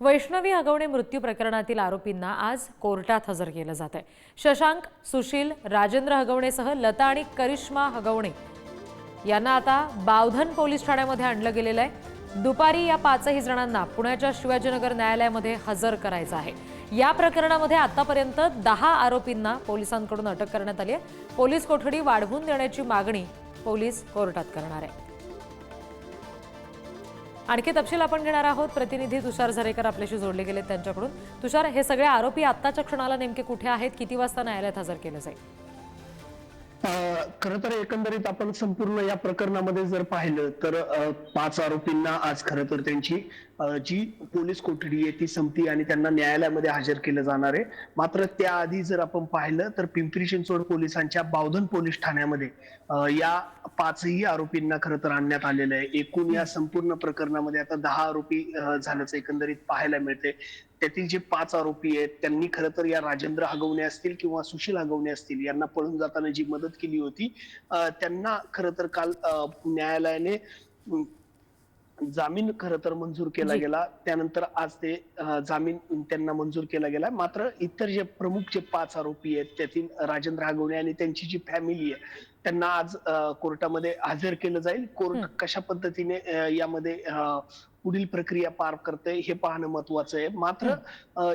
वैष्णवी हगवणे मृत्यू प्रकरणातील आरोपींना आज कोर्टात हजर केलं जात आहे शशांक सुशील राजेंद्र हगवणेसह लता आणि करिश्मा हगवणे यांना आता बावधन पोलीस ठाण्यामध्ये आणलं गेलेलं आहे. दुपारी या पाचही जणांना पुण्याच्या शिवाजीनगर न्यायालयामध्ये हजर करायचं आहे. या प्रकरणामध्ये आतापर्यंत दहा आरोपींना पोलिसांकडून अटक करण्यात आली आहे. पोलीस कोठडी वाढवून देण्याची मागणी पोलीस कोर्टात करणार आहे आणखी तपशील आपण घेणार आहोत. प्रतिनिधी तुषार झरेकर आपल्याशी जोडले गेले त्यांच्याकडून. तुषार हे सगळे आरोपी आत्ताच्या क्षणाला नेमके कुठे आहेत? किती वाजता न्यायालयात हजर केलं जाईल? खर तर एकंदरीत आपण संपूर्ण या प्रकरणामध्ये जर पाहिलं तर पाच आरोपींना आज खर तर त्यांची जी पोलीस कोठडी आहे ती संपती आणि त्यांना न्यायालयामध्ये हजर केलं जाणार आहे. मात्र त्याआधी जर आपण पाहिलं तर पिंपरी चिंचवड पोलिसांच्या बावधन पोलीस ठाण्यामध्ये या पाचही आरोपींना खरं तर आणण्यात आलेलं आहे. एकूण या संपूर्ण प्रकरणामध्ये आता दहा आरोपी झाल्याचं एकंदरीत पाहायला मिळते त्यातील जे पाच आरोपी आहेत त्यांनी खरं तर या राजेंद्र हगवणे असतील किंवा सुशील हगवणे असतील यांना पळून जाताना जी मदत केली होती त्यांना खरं तर काल न्यायालयाने जामीन खरं तर मंजूर केला. गेला त्यानंतर आज ते जामीन त्यांना मंजूर केला गेला मात्र इतर जे प्रमुख जे पाच आरोपी आहेत त्यातील राजेंद्र हगवणे आणि त्यांची जी फॅमिली आहे त्यांना आज कोर्टामध्ये हजर केलं जाईल कोर्ट. कशा पद्धतीने यामध्ये पुढील प्रक्रिया पार करते हे पाहणं महत्वाचं आहे. मात्र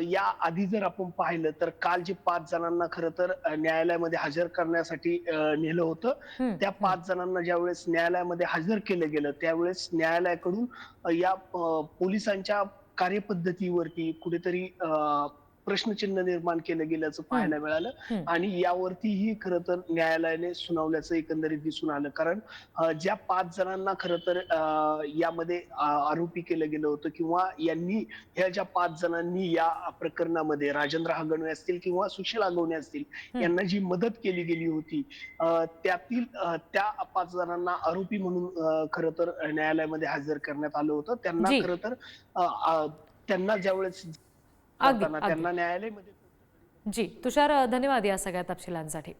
या आधी जर आपण पाहिलं तर काल जे पाच जणांना खरं तर न्यायालयामध्ये हजर करण्यासाठी नेलं होतं. त्या पाच जणांना ज्यावेळेस न्यायालयामध्ये हजर केलं गेलं त्यावेळेस न्यायालयाकडून या पोलिसांच्या कार्यपद्धतीवरती कुठेतरी अ, प्रश्नचिन्ह निर्माण केलं गेल्याचं पाहायला मिळालं. आणि यावरतीही खरं तर न्यायालयाने सुनावल्याचं एकंदरीत दिसून आलं कारण ज्या पाच जणांना खरं तर यामध्ये आरोपी केलं गेलं होतं किंवा यांनी ह्या ज्या पाच जणांनी या प्रकरणामध्ये राजेंद्र हगवणे असतील किंवा सुशील हगवणे असतील. यांना जी मदत केली गेली होती त्यातील त्या पाच जणांना आरोपी म्हणून खरं तर न्यायालयामध्ये हजर करण्यात आलं होतं त्यांना. खरं तर त्यांना ज्यावेळेस. त्यांना न्यायालयामध्ये जी तुषार धन्यवाद या सगळ्या तपशिलांसाठी.